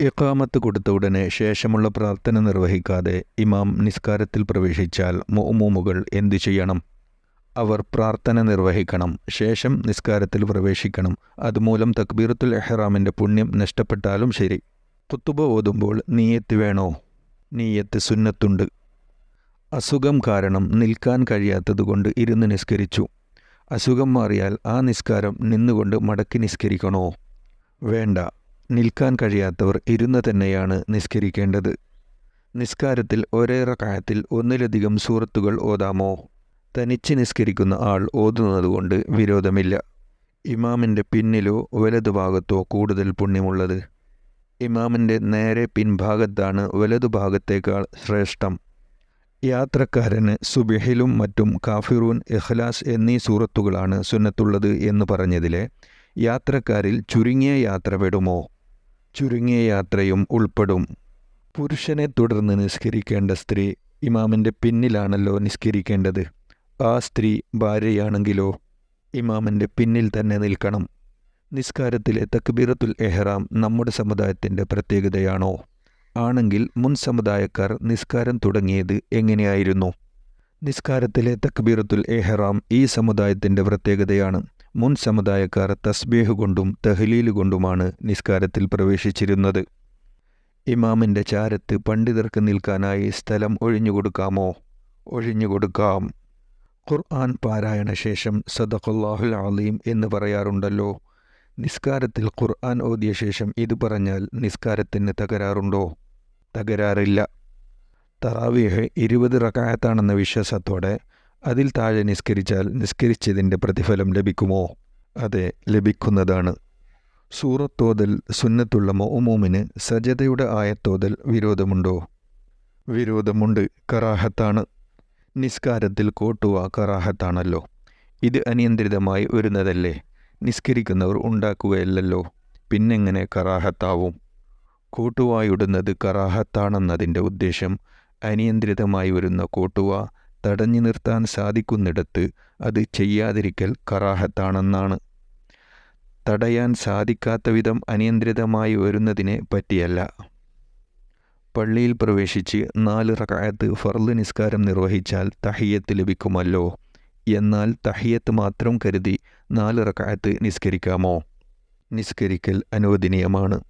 ഇഖാമത്ത് കൊടുത്ത ഉടനെ ശേഷമുള്ള പ്രാർത്ഥന നിർവഹിക്കാതെ ഇമാം നിസ്കാരത്തിൽ പ്രവേശിച്ചാൽ മുഅ്മൂമുകൾ എന്തു ചെയ്യണം? അവർ പ്രാർത്ഥന നിർവഹിക്കണം ശേഷം നിസ്കാരത്തിൽ പ്രവേശിക്കണം. അതുമൂലം തക്ബീറത്തുൽ എഹ്റാമിന്റെ പുണ്യം നഷ്ടപ്പെട്ടാലും ശരി. കുത്തുബ ഓതുമ്പോൾ നീയത്ത് വേണോ? നീയത്ത് സുന്നത്തുണ്ട്. അസുഖം കാരണം നിൽക്കാൻ കഴിയാത്തതുകൊണ്ട് ഇരുന്ന് നിസ്കരിച്ചു. അസുഖം മാറിയാൽ ആ നിസ്കാരം നിന്നുകൊണ്ട് മടക്കി നിസ്കരിക്കണോ? വേണ്ട. നിൽക്കാൻ കഴിയാത്തവർ ഇരുന്ന് തന്നെയാണ് നിസ്കരിക്കേണ്ടത്. നിസ്കാരത്തിൽ ഒരേ റക്കായത്തിൽ ഒന്നിലധികം സൂറത്തുകൾ ഓതാമോ? തനിച്ച് നിസ്കരിക്കുന്ന ആൾ ഓതുന്നതുകൊണ്ട് വിരോധമില്ല. ഇമാമിന്റെ പിന്നിലോ വലതുഭാഗത്തോ കൂടുതൽ പുണ്യമുള്ളത്. ഇമാമിന്റെ നേരെ പിൻഭാഗത്താണ് വലതുഭാഗത്തേക്കാൾ ശ്രേഷ്ഠം. യാത്രക്കാരന് സുബിഹിലും മറ്റും കാഫിറൂൻ ഇഖ്ലാസ് എന്നീ സൂറത്തുകളാണ് സുന്നത്തുള്ളത് എന്ന് പറഞ്ഞതിലെ യാത്രക്കാരിൽ ചുരുങ്ങിയ യാത്ര പെടുമോ? ചുരുങ്ങിയ യാത്രയും ഉൾപ്പെടും. പുരുഷനെ തുടർന്ന് നിസ്കരിക്കേണ്ട സ്ത്രീ ഇമാമിന്റെ പിന്നിലാണല്ലോ നിസ്കരിക്കേണ്ടത്. ആ സ്ത്രീ ഭാര്യയാണെങ്കിലോ ഇമാമിന്റെ പിന്നിൽ തന്നെ നിൽക്കണം. നിസ്കാരത്തിലെ തക്ബീറത്തുൽ എഹ്റാം നമ്മുടെ സമുദായത്തിന്റെ പ്രത്യേകതയാണോ? ആണെങ്കിൽ മുൻ സമുദായക്കാർ നിസ്കാരം തുടങ്ങിയത് എങ്ങനെയായിരുന്നു? നിസ്കാരത്തിലെ തക്ബീറത്തുൽ എഹ്റാം ഈ സമുദായത്തിന്റെ പ്രത്യേകതയാണ്. മുൻ സമുദായക്കാർ തസ്ബീഹ് കൊണ്ടും തഹ്ലീൽ കൊണ്ടുമാണ് നിസ്കാരത്തിൽ പ്രവേശിച്ചിരുന്നത്. ഇമാമിന്റെ ചാരത്ത് പണ്ഡിതർക്ക് നിൽക്കാനായി സ്ഥലം ഒഴിഞ്ഞുകൊടുക്കാമോ? ഒഴിഞ്ഞുകൊടുക്കാം. ഖുർആൻ പാരായണ ശേഷം സദഖുല്ലാഹുൽ അലീം എന്ന് പറയാറുണ്ടല്ലോ. നിസ്കാരത്തിൽ ഖുർആൻ ഓതിയ ശേഷം ഇത് പറഞ്ഞാൽ നിസ്കാരത്തിന് തകരാറുണ്ടോ? തകരാറില്ല. തറാവീഹ് ഇരുപത് റക്കായത്താണെന്ന വിശ്വാസത്തോടെ അതിൽ താഴെ നിസ്കരിച്ചാൽ നിസ്കരിച്ചതിന്റെ പ്രതിഫലം ലഭിക്കുമോ? അതെ ലഭിക്കുന്നതാണ്. സൂറത്തോതൽ സുന്നത്തുള്ള മോമോമിന് സജതയുടെ ആയത്തോതൽ വിരോധമുണ്ടോ? വിരോധമുണ്ട്. കറാഹത്താണ്. നിസ്കാരത്തിൽ കോട്ടുവ കറാഹത്താണല്ലോ. ഇത് അനിയന്ത്രിതമായി വരുന്നതല്ലേ? നിസ്കരിക്കുന്നവർ ഉണ്ടാക്കുകയല്ലല്ലോ. പിന്നെങ്ങനെ കറാഹത്താവും? കൂട്ടുവായിടുന്നത് കറാഹത്താണെന്നതിന്റെ ഉദ്ദേശം അനിയന്ത്രിതമായി വരുന്ന കോട്ടുവ തടഞ്ഞു നിർത്താൻ സാധിക്കുന്നിടത്ത് അത് ചെയ്യാതിരിക്കൽ കറാഹത്താണെന്നാണ്. തടയാൻ സാധിക്കാത്ത വിധം അനിയന്ത്രിതമായി വരുന്നതിനെ പറ്റിയല്ല. പള്ളിയിൽ പ്രവേശിച്ച് നാല് റക്കായത്ത് ഫർദ് നിസ്കാരം നിർവഹിച്ചാൽ തഹിയത്ത് ലഭിക്കുമല്ലോ. എന്നാൽ തഹിയത്ത് മാത്രം കരുതി നാല് റക്കായത്ത് നിസ്കരിക്കാമോ? നിസ്കരിക്കൽ അനുവദനീയമാണ്.